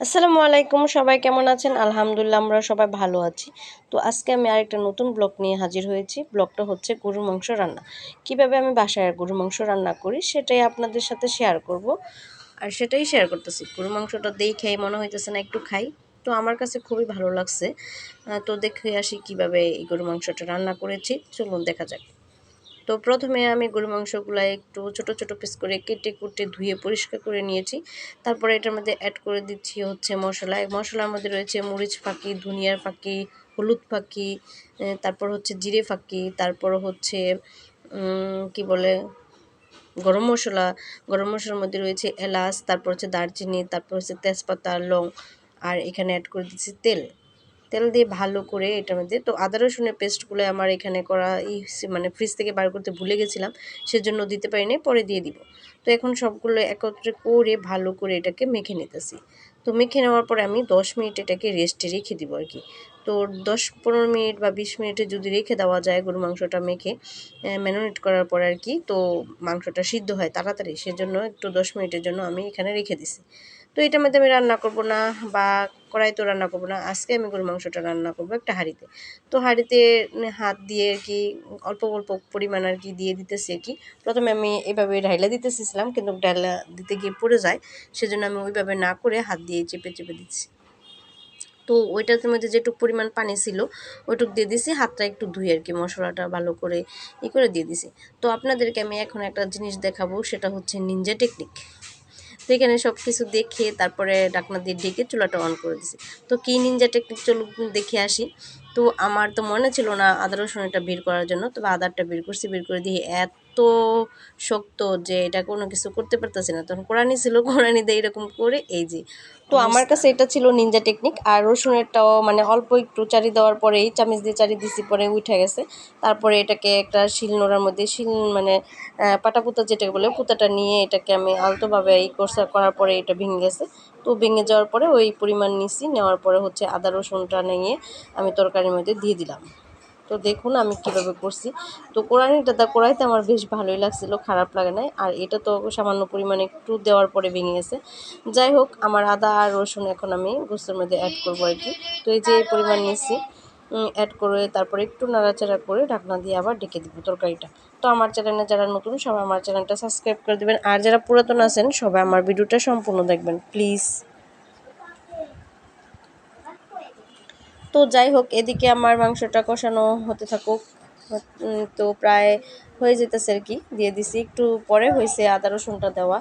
আসসালামু আলাইকুম, সবাই কেমন আছেন? আলহামদুলিল্লাহ, আমরা সবাই ভালো আছি। তো আজকে আমি আরেকটা নতুন ব্লগ নিয়ে হাজির হয়েছি। ব্লগটা হচ্ছে গরুর মাংস রান্না। কীভাবে আমি বাসায় গরুর মাংস রান্না করি সেটাই আপনাদের সাথে শেয়ার করব। আর সেটাই শেয়ার করতেছি। গরুর মাংসটা দেখেই মনে হইতেছে না, একটু খাই। তো আমার কাছে খুবই ভালো লাগছে। তো দেখে আসি কীভাবে এই গরুর মাংসটা রান্না করেছি। চলুন দেখা যাক। তো প্রথমে আমি গরু মাংসগুলো একটু ছোট ছোট পিস করে কেটে, কুটে ধুয়ে পরিষ্কার করে নিয়েছি। তারপরে এটার মধ্যে অ্যাড করে দিচ্ছি হচ্ছে মশলা। মশলার মধ্যে রয়েছে মরিচ ফাঁকি, ধনিয়ার ফাঁকি, হলুদ ফাঁকি তারপর হচ্ছে জিরে ফাঁকি, তারপর হচ্ছে কি বলে, গরম মশলা। গরম মশলার মধ্যে রয়েছে এলাচ, তারপর হচ্ছে দারচিনি, তারপর হচ্ছে তেজপাতা, লং, আর এখানে অ্যাড করে দিচ্ছি তেল। তেল দিয়ে ভালো করে এটার মধ্যে, তো আদা রসুনের পেস্টগুলো আমার এখানে করা ই মানে ফ্রিজ থেকে বার করতে ভুলে গেছিলাম, সেজন্য দিতে পারিনি, পরে দিয়ে দিব। তো এখন সবগুলো একত্রে করে ভালো করে এটাকে মেখে নিতেছি। তো মেখে নেওয়ার পরে আমি দশ মিনিট এটাকে রেস্টে রেখে দিব আর কি। তো দশ, পনেরো মিনিট বা বিশ মিনিটে যদি রেখে দেওয়া যায় গরু মাংসটা মেখে ম্যারিনেট করার পর আর কি, তো মাংসটা সিদ্ধ হয় তাড়াতাড়ি, সেজন্য একটু দশ মিনিটের জন্য আমি এখানে রেখে দিছি। তো এটার মধ্যে আমি রান্না করব না বা কড়াই তো রান্না করব না। আজকে আমি গরু মাংসটা রান্না করব একটা হাঁড়িতে। তো হাঁড়িতে হাত দিয়ে আর কি অল্প অল্প পরিমাণ আর কি দিয়ে দিতেছি আর কি। প্রথমে আমি এভাবে ঢাইলা দিতেছিলাম কিন্তু ঢাইলা দিতে গিয়ে পড়ে যায়। সেজন্য আমি ওইভাবে না করে হাত দিয়ে চেপে চেপে দিচ্ছি তো ওইটার মধ্যে যেটুকু পরিমাণ পানি ছিল ওইটুকু দিয়ে দিছি। হাতটা একটু ধুয়ে আর কি মশলাটা ভালো করে ই করে দিয়ে দিছি। তো আপনাদেরকে আমি এখন একটা জিনিস দেখাবো, সেটা হচ্ছে নিনজা টেকনিক তো এখানে সব কিছু দেখে তারপরে ডাকনা দিয়ে ডেকে চুলাটা অন করে দিছি। তো কী নিনজা টেকনিক চলুক দেখে আসি। তো আমার তো মনে ছিল না আদা রসুন এটা বের করার জন্য, তবে আদারটা বের করছি, বের করে দিয়ে এত শক্ত যে এটা কোনো কিছু করতে পারতেছি না। তখন কোরআনি ছিল কোরআনি দিয়ে এরকম করে এই যে তো আমার কাছে এটা ছিল নিনজা টেকনিক আর রসুনেরটাও মানে অল্প একটু চারি দেওয়ার পরেই চামিচ দিয়ে চারি দিছি পরে উঠে গেছে। তারপরে এটাকে একটা শিল নোড়ার মধ্যে শিল মানে পাটা পুতা যেটা বলে পুতাটা নিয়ে এটাকে আমি আলতোভাবে এই কোর্সা করার পরে এটা ভেঙে গেছে। তো ভেঙে যাওয়ার পরে ওই পরিমাণ নিছি নেওয়ার পরে হচ্ছে আদা রসুনটা নিয়ে আমি তরকারির মধ্যে দিয়ে দিলাম। তো দেখুন আমি কীভাবে করছি। তো কোরআনিটা দা কোরাইতে আমার বেশ ভালোই লাগছিল, খারাপ লাগে নাই। আর এটা তো সামান্য পরিমাণে একটু দেওয়ার পরে ভেঙে গেছে যাই হোক, আমার আদা আর রসুন এখন আমি গোস্তের মধ্যে অ্যাড করব আর কি। তো এই যে এই পরিমাণ নিচ্ছি অ্যাড করে তারপরে একটু নাড়াচাড়া করে ঢাকনা দিয়ে আবার ডেকে দিব তরকারিটা। তো আমার চ্যানেলে যারা নতুন, সবাই আমার চ্যানেলটা সাবস্ক্রাইব করে দেবেন। আর যারা পুরাতন আছেন, সবাই আমার ভিডিওটা সম্পূর্ণ দেখবেন প্লিজ তো যাই হোক এদিকে আমার মাংসটা কষানো হতে থাকুক। তো প্রায় হয়ে যেতেছে আর কি, দিয়ে দিছি। একটু পরে হয়েছে আদা রসুনটা দেওয়া।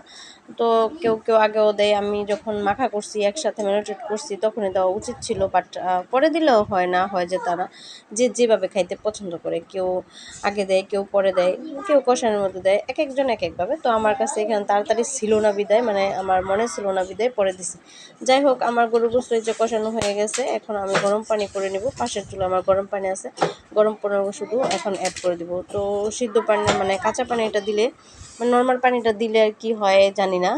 তো কেউ কেউ আগেও দেয়, আমি যখন মাখা করছি, একসাথে ম্যারিনেট করছি, তখনই দেওয়া উচিত ছিল বাট পরে দিলেও হয় না, হয় যে তারা যে যেভাবে খাইতে পছন্দ করে, কেউ আগে দেয়, কেউ পরে দেয়, কেউ কষানোর মধ্যে দেয়, এক একজন এক একভাবে তো আমার কাছে এখানে তাড়াতাড়ি ছিল না বিদায় মানে আমার মনে ছিল না বিদায়, পরে দিছি। যাই হোক, আমার গরু এই যে কষানো হয়ে গেছে, এখন আমি গরম পানি করে নেব। পাশের চুলো আমার গরম পানি আছে, গরম পানি শুধু এখন অ্যাড করে দিব। তো সিদ্ধ পানি মানে কাঁচা পানিটা দিলে মানে নর্মাল পানিটা দিলে আর কি হয় জানি না,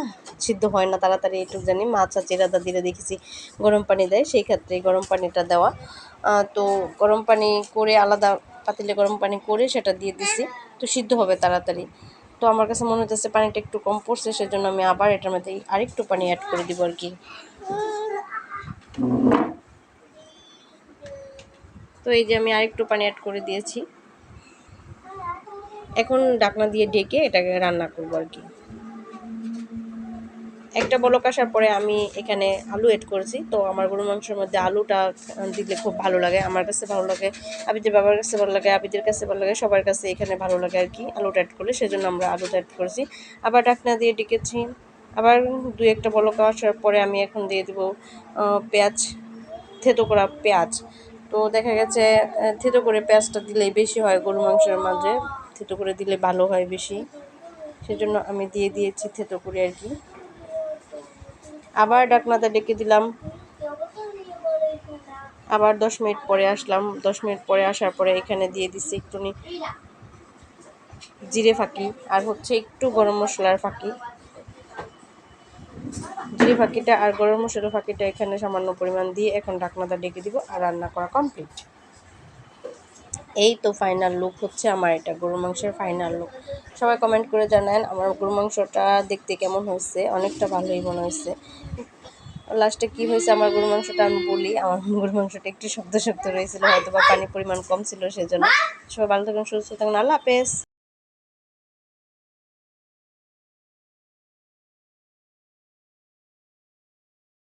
সিদ্ধ হয় না তাড়াতাড়ি একটু জানি। মাছ আছে রাদা দিলে দেখেছি গরম পানি দেয়, সেই ক্ষেত্রে গরম পানিটা দেওয়া। তো গরম পানি করে আলাদা পাতিলে গরম পানি করে সেটা দিয়ে দিছি, তো সিদ্ধ হবে তাড়াতাড়ি। তো আমার কাছে মনে হচ্ছে পানিটা একটু কম পড়ছে, সেজন্য আমি আবার এটার মধ্যে আরেকটু পানি অ্যাড করে দিব আর কি। তো এই যে আমি আরেকটু পানি অ্যাড করে দিয়েছি। এখন ডাকনা দিয়ে ডেকে এটাকে রান্না করব আর কি। একটা বলক আসার পরে আমি এখানে আলু এড করেছি। তো আমার গরু মাংসের মধ্যে আলুটা দিলে খুব ভালো লাগে, আমার কাছে ভালো লাগে, আবিদের বাবার কাছে ভালো লাগে, আবিদের কাছে ভালো লাগে, সবার কাছে এখানে ভালো লাগে আর কি আলুটা অ্যাড করলে, সেজন্য আমরা আলুটা অ্যাড করেছি। আবার ডাকনা দিয়ে ডেকেছি। আবার দুই একটা বলক আসার পরে আমি এখন দিয়ে দেবো পেঁয়াজ, থেতো করা পেঁয়াজ। তো দেখা গেছে থেতো করে পেঁয়াজটা দিলেই বেশি হয় গরু মাংসের মাঝে। থেতো করে দিলে ভালো হয় বেশি। সেজন্য আমি দিয়ে দিয়েছি থেতো করে আর কি। আবার ডাকনাতে ডেকে দিলাম। আবার দশ মিনিট পরে আসলাম। দশ মিনিট পরে আসার পরে এখানে দিয়ে দিচ্ছি একটুনি জিরে ফাঁকি, আর হচ্ছে একটু গরম মশলার ফাঁকি। জিরে ফাঁকিটা আর গরম মশলার ফাঁকিটা এখানে সামান্য পরিমাণ দিয়ে এখন ঢাকনাটা ডেকে দিব আর রান্না করা কমপ্লিট এই তো ফাইনাল লুক হচ্ছে আমার এটা গরু মাংসের ফাইনাল লুক সবাই কমেন্ট করে জানান আমার গরু মাংসটা দেখতে কেমন হয়েছে, অনেকটা ভালোই মনে হয়েছে। লাস্টে কি হয়েছে আমার গরু মাংসটা আমি বলি, আমার গরু মাংসটা একটু শব্দ শব্দ রয়েছিল হয়তো বা পানি পরিমাণ কম ছিল সেজন্য। সবাই ভালো থাকুন, সুস্থ থাকুন, আল্লাহ হাফেজ।